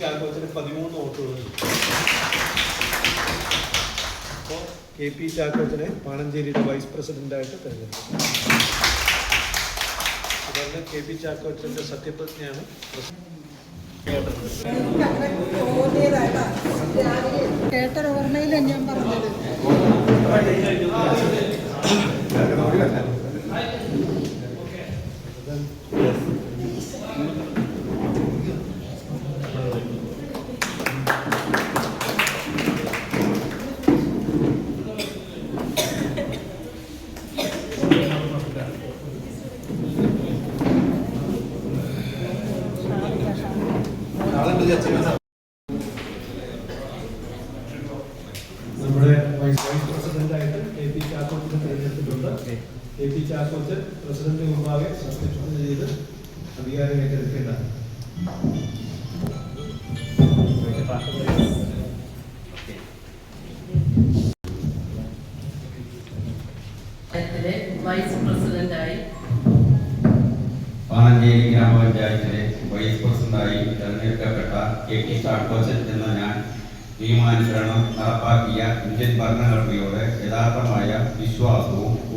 ചാക്കോച്ചന് പതിമൂന്ന് വോട്ടുകൾ അപ്പോൾ കെ പി ചാക്കോച്ചനെ പാണഞ്ചേരിയുടെ വൈസ് പ്രസിഡന്റായിട്ട് തിരഞ്ഞെടുത്തു തുടർന്ന് കെ പി ചാക്കോച്ചന്റെ സത്യപ്രതിജ്ഞയാണ് കേട്ടൊരു ഓർമ്മയിലാണ് ഞാൻ പറഞ്ഞത്. നമ്മുടെ വൈസ് വൈസ് പ്രസിഡന്റായിട്ട് കെ പി ചാക്കോട്ടിനെ തിരഞ്ഞെടുത്തിട്ടുണ്ട്. കെ പി ചാക്കോച്ച് പ്രസിഡന്റ് മുമ്പാകെ സത്യപ്രതിജ്ഞ ചെയ്ത് അധികാരം ഏറ്റെടുക്കേണ്ടതാണ് വൈസ് പ്രസിഡന്റായി പാണഞ്ചേരി ഗ്രാമപഞ്ചായത്തിലെ വൈസ് പ്രസിഡന്റായി തെരഞ്ഞെടുക്കപ്പെട്ട കെ ടി ചാക്കോച്ചൻ എന്ന ഞാൻ നിയമാനുസരണം നടപ്പാക്കിയ ഇന്ത്യൻ ഭരണഘടനയോട് യഥാർത്ഥമായ വിശ്വാസവും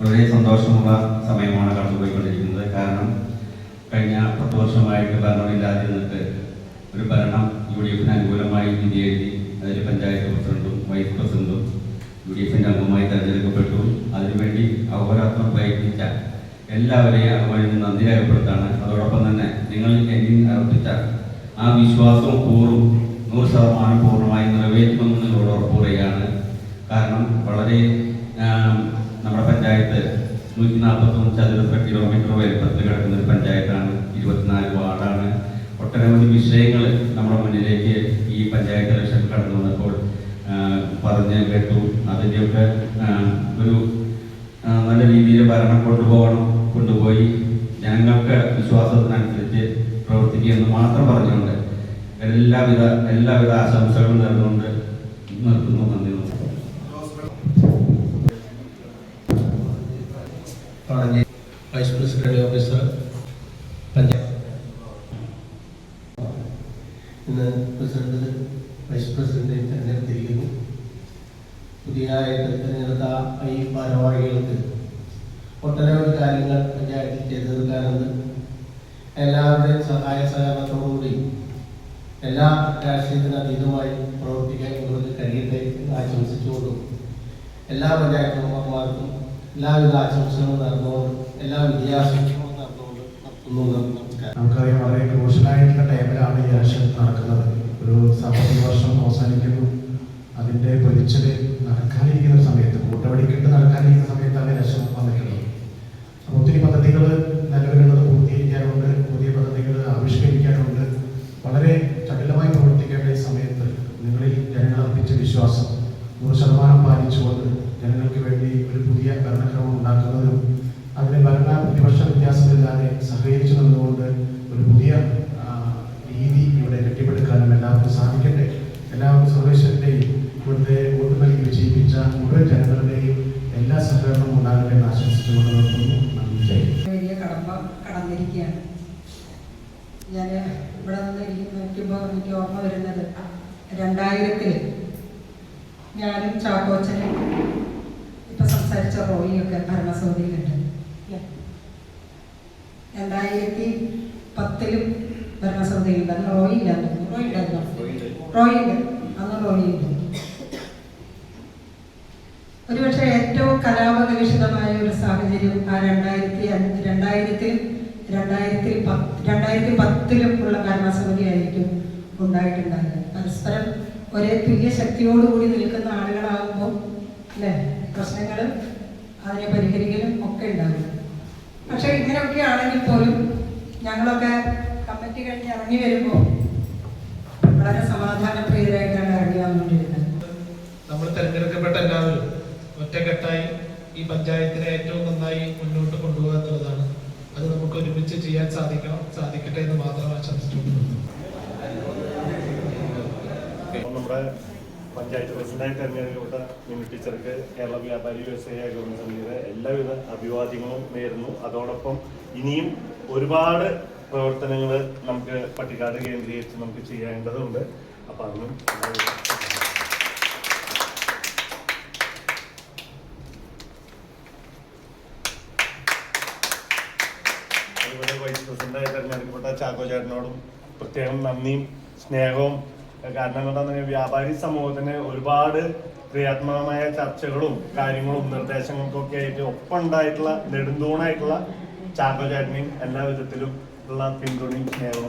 വളരെ സന്തോഷമുള്ള സമയമാണ് കടന്നുപോയിക്കൊണ്ടിരിക്കുന്നത് കാരണം കഴിഞ്ഞ പത്ത് വർഷമായിട്ട് ഭരണമില്ലാതെ നിന്നിട്ട് ഒരു ഭരണം യു ഡി എഫിന് അനുകൂലമായി വിധി എഴുതി അതിൽ പഞ്ചായത്ത് പ്രസിഡന്റും വൈസ് പ്രസിഡന്റും യു ഡി എഫിന്റെ അംഗമായി തെരഞ്ഞെടുക്കപ്പെട്ടു. അതിനുവേണ്ടി അഹോരാത്മം പ്രയത്നിച്ച എല്ലാവരെയും അവരിൽ നന്ദി രേഖപ്പെടുത്താണ്. അതോടൊപ്പം തന്നെ നിങ്ങൾ എന്നിൽ അർപ്പിച്ച ആ വിശ്വാസവും കൂറും നൂറ് ശതമാനം പൂർണമായി നിറവേറ്റുമെന്ന് നിങ്ങളോട് ഉറപ്പ് പറയുകയാണ്. കാരണം വളരെ നമ്മുടെ പഞ്ചായത്ത് നൂറ്റി നാൽപ്പത്തൊന്ന് ചതുരശ്ര കിലോമീറ്റർ വലിപ്പത്തിൽ കിടക്കുന്ന ഒരു പഞ്ചായത്താണ്. ഇരുപത്തിനാല് വാർഡാണ്. ഒട്ടനവധി വിഷയങ്ങൾ നമ്മുടെ മുന്നിലേക്ക് ഈ പഞ്ചായത്ത് ഇലക്ഷൻ കടന്നു വന്നപ്പോൾ പറഞ്ഞ് കേട്ടു. അതിന്റെയൊക്കെ ഒരു നല്ല രീതിയിൽ ഭരണം കൊണ്ടുപോകണം കൊണ്ടുപോയി. ജനങ്ങൾക്ക് വിശ്വാസത്തിനനുസരിച്ച് പ്രവർത്തിക്കുമെന്ന് മാത്രം പറഞ്ഞുകൊണ്ട് എല്ലാവിധ എല്ലാവിധ ആശംസകളും നേർന്നുകൊണ്ട് നിർത്തുന്നു. നന്ദി നമസ്കാരം പറഞ്ഞ് വൈസ് പ്രസിഡന്റ് ഓഫീസർ ഇന്ന് പ്രസിഡന്റ് വൈസ് പ്രസിഡന്റ് തെരഞ്ഞെടുത്തിരിക്കുന്നു. പുതിയതായിട്ട് തിരഞ്ഞെടുത്ത ഈ ഭാരവാഹികൾക്ക് ഒട്ടനവധി കാര്യങ്ങൾ പഞ്ചായത്തിൽ ചെയ്തു തീർക്കാനുണ്ട്. എല്ലാവരുടെയും സഹായ സഹകരണത്തോടുകൂടി എല്ലാ രാഷ്ട്രീയത്തിന് അതീതമായി പ്രവർത്തിക്കാൻ ഇവർക്ക് കഴിയട്ടെ ആശംസിച്ചുകൊണ്ടും എല്ലാ പഞ്ചായത്ത് മെമ്പർമാർക്കും എല്ലാവിധ ആശംസകളും നടന്നുകൊണ്ട് എല്ലാ നമസ്കാരം നമുക്കറിയാം വളരെ ക്രൂഷ്യലായിട്ടുള്ള ടൈമിലാണ് ഈ ആശയം നടക്കുന്നത്. ഒരു സാമ്പത്തിക വർഷം അവസാനിക്കുന്നു. അതിന്റെ പൊരിച്ചൽ നടക്കാനിരിക്കുന്ന സമയത്ത് കൂട്ടവടിക്കിട്ട് നടക്കാനിരിക്കുന്ന സമയത്താണ് ഇലക്ഷൻ വന്നിട്ടുള്ളത്. അപ്പോൾ ഒത്തിരി പദ്ധതികൾ നിലവിലുള്ളത് പൂർത്തീകരിക്കാനുണ്ട് പുതിയ പദ്ധതികൾ ആവിഷ്കരിക്കാനുണ്ട്. വളരെ ചടുലമായി പ്രവർത്തിക്കേണ്ട സമയത്ത് നിങ്ങളിൽ ജനങ്ങൾ അർപ്പിച്ച വിശ്വാസം നൂറ് ശതമാനം പാലിച്ചുകൊണ്ട് ജനങ്ങൾക്ക് വേണ്ടി ഒരു പുതിയ ഭരണക്രമം ഉണ്ടാക്കുന്നതിനും അതിന് ഭരണ പ്രതിപക്ഷ വ്യത്യാസമില്ലാതെ സഹകരിച്ചു നിന്നുകൊണ്ട് ഒരു പുതിയ രീതി ഇവിടെ കെട്ടിപ്പടുക്കാനും എല്ലാവർക്കും സാധിക്കട്ടെ. എല്ലാവർക്കും സർവേശ്വരന്റെയും ഇവിടുത്തെ വോട്ട് നൽകി വിജയിപ്പിച്ച മുഴുവൻ ജനങ്ങളുടെയും എല്ലാ സഹകരണവും ഉണ്ടാകട്ടെ എന്ന് ആശംസിച്ചുകൊണ്ട് നിർത്തുന്നു. വലിയ ഞാൻ ഇവിടെ നിന്ന് നോക്കുമ്പോൾ എനിക്ക് ഓർമ്മ വരുന്നത് രണ്ടായിരത്തിൽ ഞാനും ചാക്കോച്ചനും സംസാരിച്ച റോയിയൊക്കെ ഭരണസമിതിയിലുണ്ട്? രണ്ടായിരത്തി പത്തിലും ഭരണസമിതിയിലുണ്ട്. അന്ന് റോയി ഇല്ലായിരുന്നു. റോയി ഉണ്ടായിരുന്നു റോയി ഉണ്ട് അന്ന് റോയി ഉണ്ട് ഒരുപക്ഷെ ഏറ്റവും കലാപകലുഷിതമായ ഒരു സാഹചര്യം ആ രണ്ടായിരത്തി അഞ്ച് രണ്ടായിരത്തിൽ രണ്ടായിരത്തി പത്ത് രണ്ടായിരത്തി പത്തിലും ഉള്ള ഭരണസമിതി ആയിരിക്കും ഉണ്ടായിട്ടുണ്ടായത് പരസ്പരം ഒരേ തുല്യ ശക്തിയോടുകൂടി നിൽക്കുന്ന ആളുകളാകുമ്പോൾ അല്ലേ? പ്രശ്നങ്ങൾ അതിനെ പരിഹരിക്കലും ഒക്കെ ഉണ്ടാകും. പക്ഷെ ഇങ്ങനെയൊക്കെ ആണെങ്കിൽ പോലും ഞങ്ങളൊക്കെ കമ്മിറ്റി കഴിഞ്ഞ് ഇറങ്ങി വരുമ്പോൾ വളരെ സമാധാനപ്രിയരായിട്ടാണ് ഇറങ്ങി വന്നുകൊണ്ടിരുന്നത്. നമ്മൾ തിരഞ്ഞെടുക്കപ്പെട്ട എല്ലാവരും ഒറ്റക്കെട്ടായി ഈ പഞ്ചായത്തിനെ ഏറ്റവും നന്നായി മുന്നോട്ട് കൊണ്ടുപോകുക എന്നുള്ളതാണ്. അത് നമുക്ക് ഒരുമിച്ച് ചെയ്യാൻ സാധിക്കണം സാധിക്കട്ടെ എന്ന് മാത്രം ആശംസിച്ചുകൊണ്ടു നമ്മുടെ പഞ്ചായത്ത് പ്രസിഡന്റായി തെരഞ്ഞെടുക്കപ്പെട്ട മിനി ടീച്ചർക്ക് കേരള വ്യാപാരി വ്യവസായ ഏകോപന സമിതിയുടെ എല്ലാവിധ അഭിവാദ്യങ്ങളും നേരുന്നു. അതോടൊപ്പം ഇനിയും ഒരുപാട് പ്രവർത്തനങ്ങൾ നമുക്ക് പട്ടിക്കാട് കേന്ദ്രീകരിച്ച് നമുക്ക് ചെയ്യേണ്ടതുണ്ട്. അപ്പം അതിനും അതുപോലെ വൈസ് പ്രസിഡന്റായി തെരഞ്ഞെടുക്കപ്പെട്ട ചാക്കോ ചേട്ടനോടും പ്രത്യേകം നന്ദിയും സ്നേഹവും കാരണം എന്താണെന്ന് വ്യാപാരി സമൂഹത്തിന് ഒരുപാട് ക്രിയാത്മകമായ ചർച്ചകളും കാര്യങ്ങളും നിർദ്ദേശങ്ങൾക്കും ഒക്കെ ആയിട്ട് ഒപ്പം ഉണ്ടായിട്ടുള്ള നെടുന്തൂണായിട്ടുള്ള ചാക്കോ ചേട്ടനെയും എല്ലാ വിധത്തിലും ഉള്ള പിന്തുണയും സ്നേഹവും.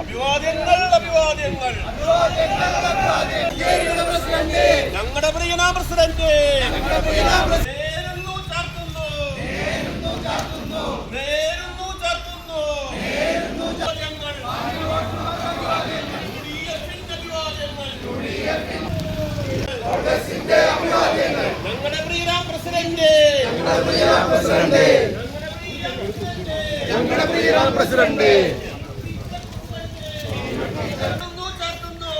അഭിവാദ്യങ്ങൾ അഭിവാദ്യങ്ങൾ. ഞങ്ങളുടെ പ്രിയന പ്രസിഡന്റ്. നേരുന്നു ഞങ്ങളുടെ നേരുന്നു ചാർത്തുന്നു. അഭിവാദ്യങ്ങൾ. യുഡിഎഫിന്റെ അഭിവാദ്യങ്ങൾ. പ്രസിഡന്റ്. പ്രസിഡന്റ് ചേർത്തുന്നു,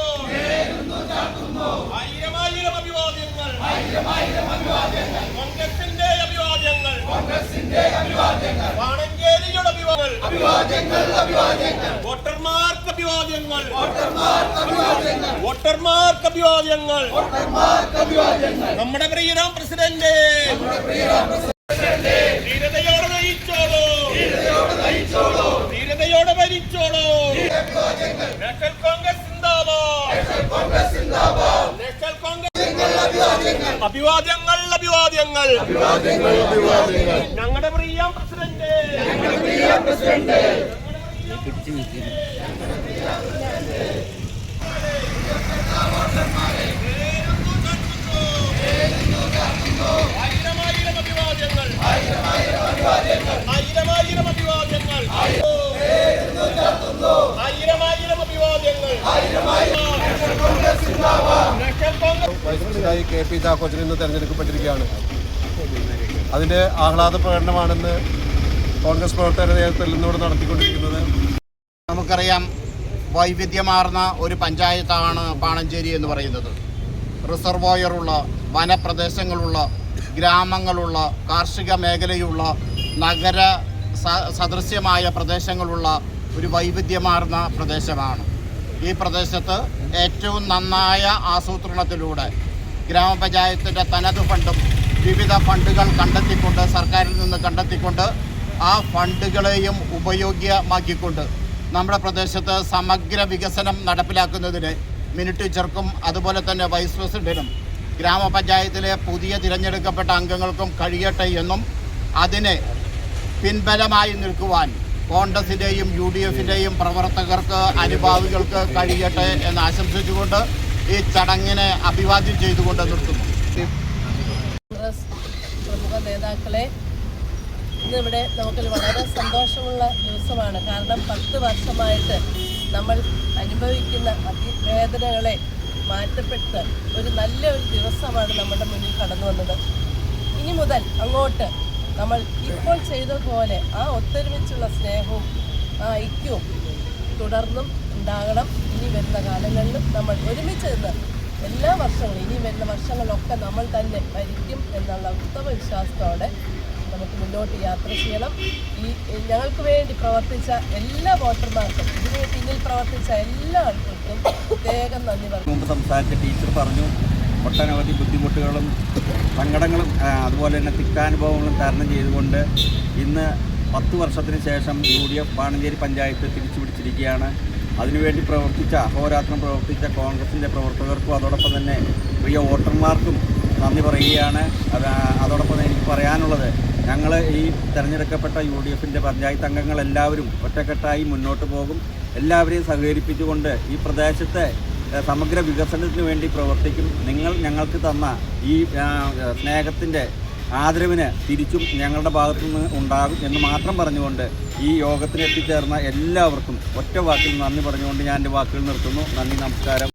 അഭിവാദ്യങ്ങൾ. ആയിരമായിരം അഭിവാദ്യങ്ങൾ. കോൺഗ്രസിന്റെ അഭിവാദ്യങ്ങൾ. വാണഞ്ചേരിയുടെ അഭിവാദ്യങ്ങൾ. വോട്ടർമാർക്ക് അഭിവാദ്യങ്ങൾ. വോട്ടർമാർക്ക് അഭിവാദ്യങ്ങൾ. നമ്മുടെ പ്രിയരാം പ്രസിഡന്റ്. ധീരതയോടെ നയിച്ചോളൂ ധീരതയോടെ ഭരിച്ചോളൂ നാഷണൽ കോൺഗ്രസ് അഭിവാദ്യങ്ങൾ. അഭിവാദ്യങ്ങൾ ഞങ്ങളുടെ പ്രിയ പ്രസിഡന്റ്. ആയിരമായിരം അഭിവാദ്യങ്ങൾ. ആയിരമായിരം അഭിവാദ്യങ്ങൾ ആയിരമായിരം അഭിവാദ്യങ്ങൾ നാഷണൽ കോൺഗ്രസ് പ്രസിഡന്റായി കെ പി ചാക്കോച്ചൻ ഇന്ന് തെരഞ്ഞെടുക്കപ്പെട്ടിരിക്കുകയാണ്. അതിന്റെ ആഹ്ലാദ പ്രകടനമാണെന്ന് കോൺഗ്രസ് പ്രവർത്തകരുടെ നേതൃത്വത്തിൽ ഇന്നിവിടെ നടത്തിക്കൊണ്ടിരിക്കുന്നത്. നമുക്കറിയാം വൈവിധ്യമാർന്ന ഒരു പഞ്ചായത്താണ് പാണഞ്ചേരി എന്ന് പറയുന്നത്. റിസർവോയറുള്ള വനപ്രദേശങ്ങളുള്ള ഗ്രാമങ്ങളുള്ള കാർഷിക മേഖലയുള്ള നഗര സദൃശ്യമായ പ്രദേശങ്ങളുള്ള ഒരു വൈവിധ്യമാർന്ന പ്രദേശമാണ്. ഈ പ്രദേശത്ത് ഏറ്റവും നന്നായ ആസൂത്രണത്തിലൂടെ ഗ്രാമപഞ്ചായത്തിന്റെ തനത് ഫണ്ടും വിവിധ ഫണ്ടുകൾ കണ്ടെത്തിക്കൊണ്ട് സർക്കാരിൽ നിന്ന് കണ്ടെത്തിക്കൊണ്ട് ആ ഫണ്ടുകളെയും ഉപയോഗ്യമാക്കിക്കൊണ്ട് നമ്മുടെ പ്രദേശത്ത് സമഗ്ര വികസനം നടപ്പിലാക്കുന്നതിന് മിനിറ്റ് ചെറുക്കും അതുപോലെ തന്നെ വൈസ് പ്രസിഡന്റിനും ഗ്രാമപഞ്ചായത്തിലെ പുതിയ തിരഞ്ഞെടുക്കപ്പെട്ട അംഗങ്ങൾക്കും കഴിയട്ടെ എന്നും അതിനെ പിൻബലമായി നിൽക്കുവാൻ കോൺഗ്രസിന്റെയും യു ഡി എഫിന്റെയും പ്രവർത്തകർക്ക് അനുഭാവികൾക്ക് കഴിയട്ടെ എന്ന് ആശംസിച്ചുകൊണ്ട് ഈ ചടങ്ങിനെ അഭിവാദ്യം ചെയ്തുകൊണ്ട് നിർത്തുന്നു. കോൺഗ്രസ് പ്രമുഖ നേതാക്കളെ ഇന്നിവിടെ നമുക്ക് വളരെ സന്തോഷമുള്ള ദിവസമാണ്. കാരണം പത്ത് വർഷമായിട്ട് നമ്മൾ അനുഭവിക്കുന്ന അതിവേദനകളെ മാറ്റപ്പെട്ട് ഒരു നല്ല ഒരു ദിവസമാണ് നമ്മുടെ മുന്നിൽ കടന്നു വന്നത് ഇനി മുതൽ അങ്ങോട്ട് നമ്മൾ ഇപ്പോൾ ചെയ്തതുപോലെ ആ ഒത്തൊരുമിച്ചുള്ള സ്നേഹവും ആ ഐക്യവും തുടർന്നും ഉണ്ടാകണം. ഇനി വരുന്ന കാലങ്ങളിലും നമ്മൾ ഒരുമിച്ച് നിന്ന് എല്ലാ വർഷങ്ങളും ഇനി വരുന്ന വർഷങ്ങളിലൊക്കെ നമ്മൾ തന്നെ ഭരിക്കും എന്നുള്ള ഉത്തമ വിശ്വാസത്തോടെ നമുക്ക് മുന്നോട്ട് യാത്ര ചെയ്യണം. ഈ ഞങ്ങൾക്ക് വേണ്ടി പ്രവർത്തിച്ച എല്ലാ വോട്ടർമാർക്കും ഇതിന് പിന്നിൽ പ്രവർത്തിച്ച എല്ലാ ആൾക്കാർക്കും പ്രത്യേകം നന്ദി പറഞ്ഞു. സംസാരിച്ച ടീച്ചർ പറഞ്ഞു ഒട്ടനവധി ബുദ്ധിമുട്ടുകളും സങ്കടങ്ങളും അതുപോലെ തന്നെ തിക്താനുഭവങ്ങളും തരണം ചെയ്തുകൊണ്ട് ഇന്ന് പത്ത് വർഷത്തിന് ശേഷം U D F Pananchery panchayat തിരിച്ചു പിടിച്ചിരിക്കുകയാണ് അതിനുവേണ്ടി പ്രവർത്തിച്ച അഹോരാത്രം പ്രവർത്തിച്ച കോൺഗ്രസിന്റെ പ്രവർത്തകർക്കും അതോടൊപ്പം തന്നെ പ്രിയ വോട്ടർമാർക്കും നന്ദി പറയുകയാണ്. അത് അതോടൊപ്പം എനിക്ക് പറയാനുള്ളത് ഞങ്ങൾ ഈ തിരഞ്ഞെടുക്കപ്പെട്ട യു ഡി എഫിന്റെ പഞ്ചായത്ത് അംഗങ്ങളെല്ലാവരും ഒറ്റക്കെട്ടായി മുന്നോട്ട് പോകും. എല്ലാവരെയും സഹകരിപ്പിച്ചുകൊണ്ട് ഈ പ്രദേശത്തെ സമഗ്ര വികസനത്തിന് വേണ്ടി പ്രവർത്തിക്കും. നിങ്ങൾ ഞങ്ങൾക്ക് തന്ന ഈ സ്നേഹത്തിന്റെ ആദരവിന് തിരിച്ചും ഞങ്ങളുടെ ഭാഗത്തു നിന്ന് ഉണ്ടാകും എന്ന് മാത്രം പറഞ്ഞുകൊണ്ട് ഈ യോഗത്തിന് എത്തിച്ചേർന്ന എല്ലാവർക്കും ഒറ്റ വാക്കിൽ നന്ദി പറഞ്ഞുകൊണ്ട് ഞാൻ എന്റെ വാക്കുകൾ നിർത്തുന്നു. നന്ദി നമസ്കാരം.